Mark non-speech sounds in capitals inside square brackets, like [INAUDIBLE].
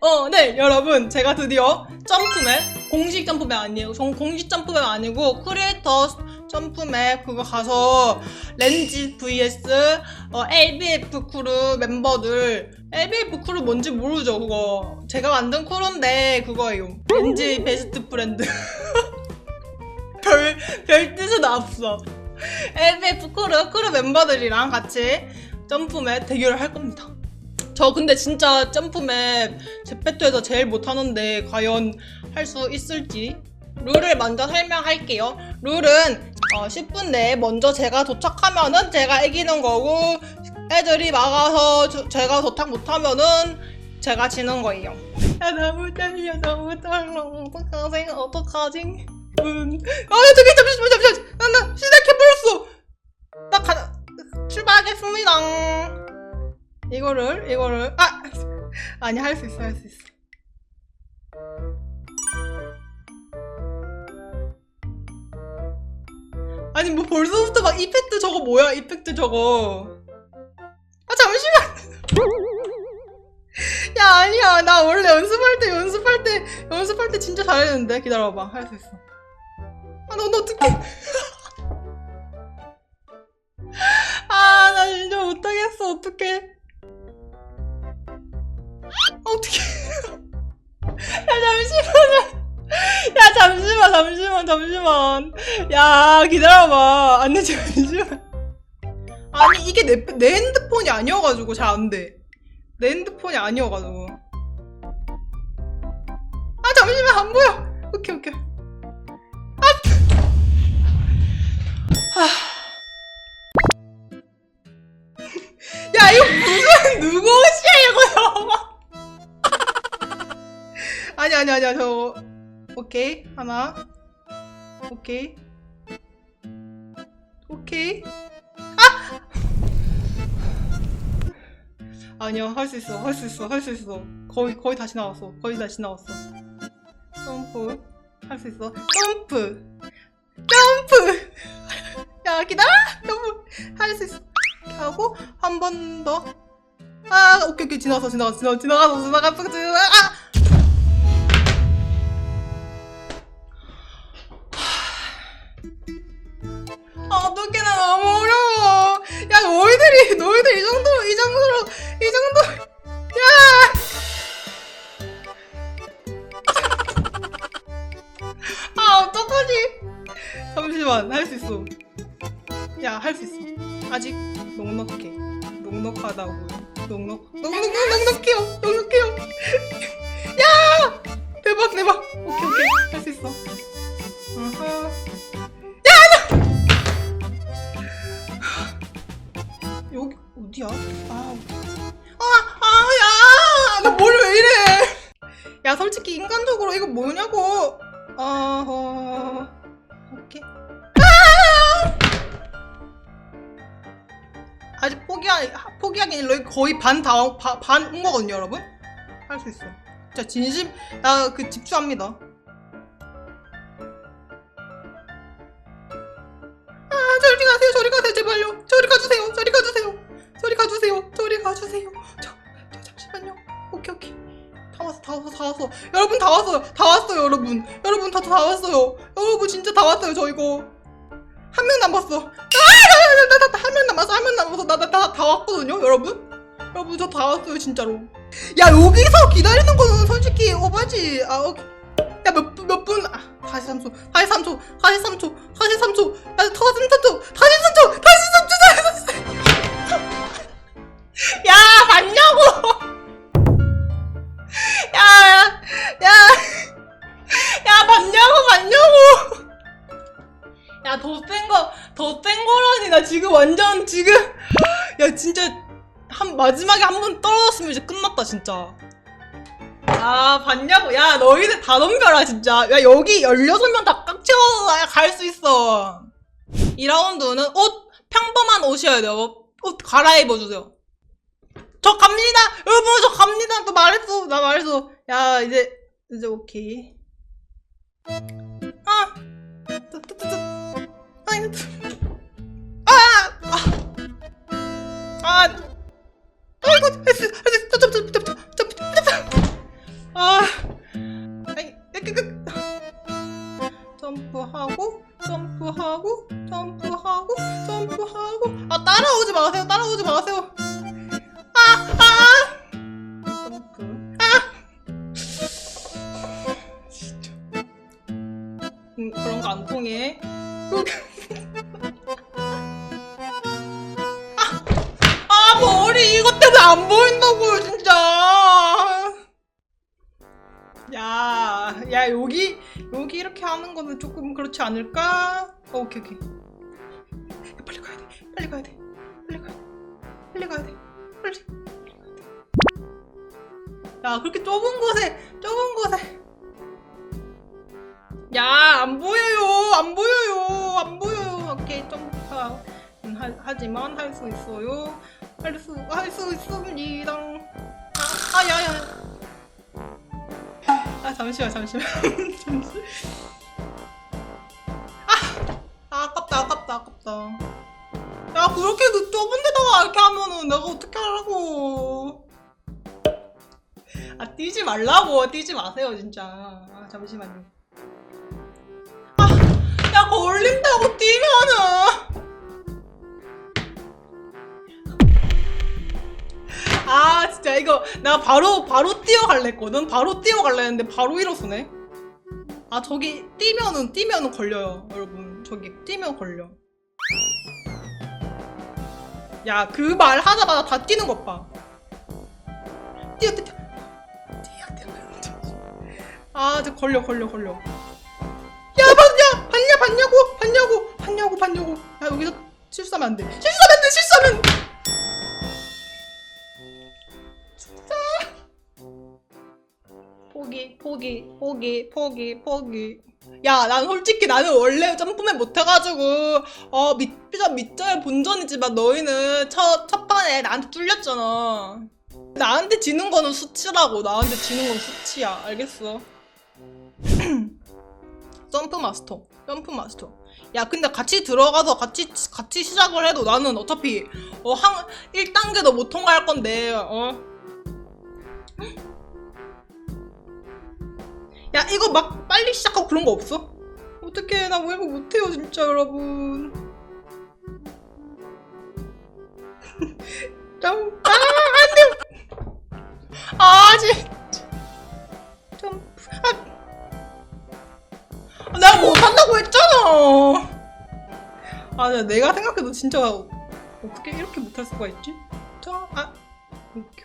어, 네, 여러분. 제가 드디어 점프맵, 공식 점프맵 아니에요. 정, 공식 점프맵 아니고, 크리에이터 점프맵 그거 가서 렌지 vs 어, LBF 크루 멤버들 LBF 크루 뭔지 모르죠, 그거. 제가 만든 크루인데, 그거예요. 렌지 베스트 프렌드. [LAUGHS] 별, 별 뜻은 없어. LBF 크루, 크루 멤버들이랑 같이 점프맵 대결을 할 겁니다. 저 근데 진짜 점프맵 제페토에서 제일 못하는데 과연 할 수 있을지 룰을 먼저 설명할게요. 룰은 어, 10분 내에 먼저 제가 도착하면은 제가 이기는 거고 애들이 막아서 저- 제가 도착 못하면은 제가 지는 거예요. 야 너무 떨려 너무 떨려 어떡하지 어떡하지? 음. 아 저기 잠시만 잠시만 나 나 시작해버렸어. 나 가, 출발하겠습니다 이거를 이거를 아! [LAUGHS] 아니 할 수 있어 할 수 있어. 아니 뭐 벌써부터 막 이펙트 저거 뭐야? 이펙트 저거. 아 잠시만! [LAUGHS] 야 아니야. 나 원래 연습할 때 연습할 때 연습할 때 진짜 잘했는데? 기다려봐. 할 수 있어. 아넌 어떡해. [LAUGHS] 아 나 진짜 못하겠어. 어떡해 어떡해. [LAUGHS] 야 잠시만. 야 잠시만 잠시만 잠시만. 야 기다려봐. 안돼 잠시만 아니 이게 내, 내 핸드폰이 아니어가지고 잘 안 돼. 내 핸드폰이 아니어가지고. 아 잠시만 안 보여. 오케이 오케이. 아. 아니 아니 아니야 저. 오케이 하나. 오케이. 오케이. 아! 아니야 할 수 있어 할 수 있어 할 수 있어. 거의 거의 다시 나왔어. 거의 다시 나왔어. 점프. 할 수 있어. 점프. 점프! [LAUGHS] 야 기다려 점프! 할 수 있어. 이렇게 하고 한 번 더. 아 오케이 오케이. 지나갔어 지나갔어 지나갔어 지나갔어 지나갔어 지나갔어. 아 아, 너희들이, 너희들 이 정도, 이 정도로, 이 정도. 야! [LAUGHS] 아, 어떡하지? 잠시만, 할 수 있어. 야, 할 수 있어. 아직 넉넉해. 넉넉하다고. 넉넉, 넉넉, 넉넉해요. 넉넉해요. [LAUGHS] 야! 대박, 대박. 오케이, 오케이. 할 수 있어. 아하. 아직 포기하, 포기하기 일러 거의 반다반온 거거든요, 여러분. 할 수 있어. 진짜 진심, 나 그 집중합니다. 아, 저리 가세요, 저리 가세요, 제발요. 저리 가주세요, 저리 가주세요. 저리 가주세요, 저리 가주세요. 저, 저 잠시만요. 오케이, 오케이. 다 왔어, 다 왔어, 다 왔어. 여러분 다 왔어요, 다 왔어요, 여러분. 여러분 다, 다 왔어요. 여러분 진짜 다 왔어요, 저 이거. 남았어. 아, 나, 나, 나, 한명 남았어, 한 명 남았어. 나, 나, 다, 다 왔거든요, 여러분. 여러분 저 다 왔어요, 진짜로. 야, 여기서 기다리는 거는 솔직히 오바지. 아, 오케이. 야, 몇, 분- 몇 분, 아, 43초, 43초, 43초, 43초, 아, 43 거, 더센 거라니, 나 지금 완전 지금, 야, 진짜, 한, 마지막에 한 번 떨어졌으면 이제 끝났다, 진짜. 아, 봤냐고. 야, 너희들 다 넘겨라, 진짜. 야, 여기 16명 다깍 채워야 갈수 있어. 2라운드는 옷, 평범한 옷이어야 돼요. 옷 갈아입어주세요. 저 갑니다! 여러분, 저 갑니다! 또 말했어. 나 말했어. 야, 이제, 이제 오케이. 아! 아! 아, 아이고, 아, 점프하고, 점프하고, 점프하고, 점프하고, 아 따라오지 마세요, 따라오지 마세요. 이것 때문에 안 보인다고요 진짜. 야, 야 여기 여기 이렇게 하는 거는 조금 그렇지 않을까? 어, 오케이 오케이. 야, 빨리 가야 돼. 빨리 가야 돼. 빨리 가야 돼. 빨리 가야 돼. 빨리. 야 그렇게 좁은 곳에 좁은 곳에. 야, 안 보여요. 안 보여요. 안 보여요. 오케이, 점프하. 음, 하, 하지만 할 수 있어요. 할 수, 할 수 있습니다. 아, 아, 야, 야. 아, 잠시만, 잠시만. [LAUGHS] 잠시. 아, 아, 아깝다, 아깝다, 아깝다. 야, 그렇게 그 좁은 데다가 이렇게 하면은 내가 어떻게 하라고. 아, 뛰지 말라고. 뛰지 마세요, 진짜. 아, 잠시만요. 야 걸린다고 뛰면은 진짜 이거 나 바로 바로 뛰어갈래 했거든 바로 뛰어갈래 했는데 바로 일어서네. 아 저기 뛰면은 뛰면은 걸려요 여러분. 저기 뛰면 걸려. 야 그 말 하자마자 다 뛰는 것봐. 뛰어 뛰어. 뛰어 뛰어 뛰어 아저 걸려 걸려 걸려. 야 봤냐 봤냐 봤냐고? 봤냐고? 봤냐고 봤냐고? 야 여기서 실수하면 안돼. 실수하면 안돼 실수하면 포기 포기 포기 포기 포기 야 난 솔직히 나는 원래 점프맨 못해가지고 어 밑비전 밑절 본전이지만 너희는 첫, 첫 판에 나한테 뚫렸잖아 나한테 지는 거는 수치라고 나한테 지는 건 수치야 알겠어 [CLEARS THROAT] 점프 마스터, 점프 마스터. 야, 근데 같이 들어가서 같이 같이 시작을 해도 나는 어차피 어한 1단계도 못 통과할 건데. 어. 야, 이거 막 빨리 시작하고 그런 거 없어? 어떡해, 나 뭐 이거 못해요, 진짜 여러분. [LAUGHS] 점, 아, 안 돼! 아, 진짜. 점프, 아, 내가 못한다고 했잖아. 아, 내가 생각해도 진짜 어떻게 이렇게 못할 수가 있지? 자, 아, 오케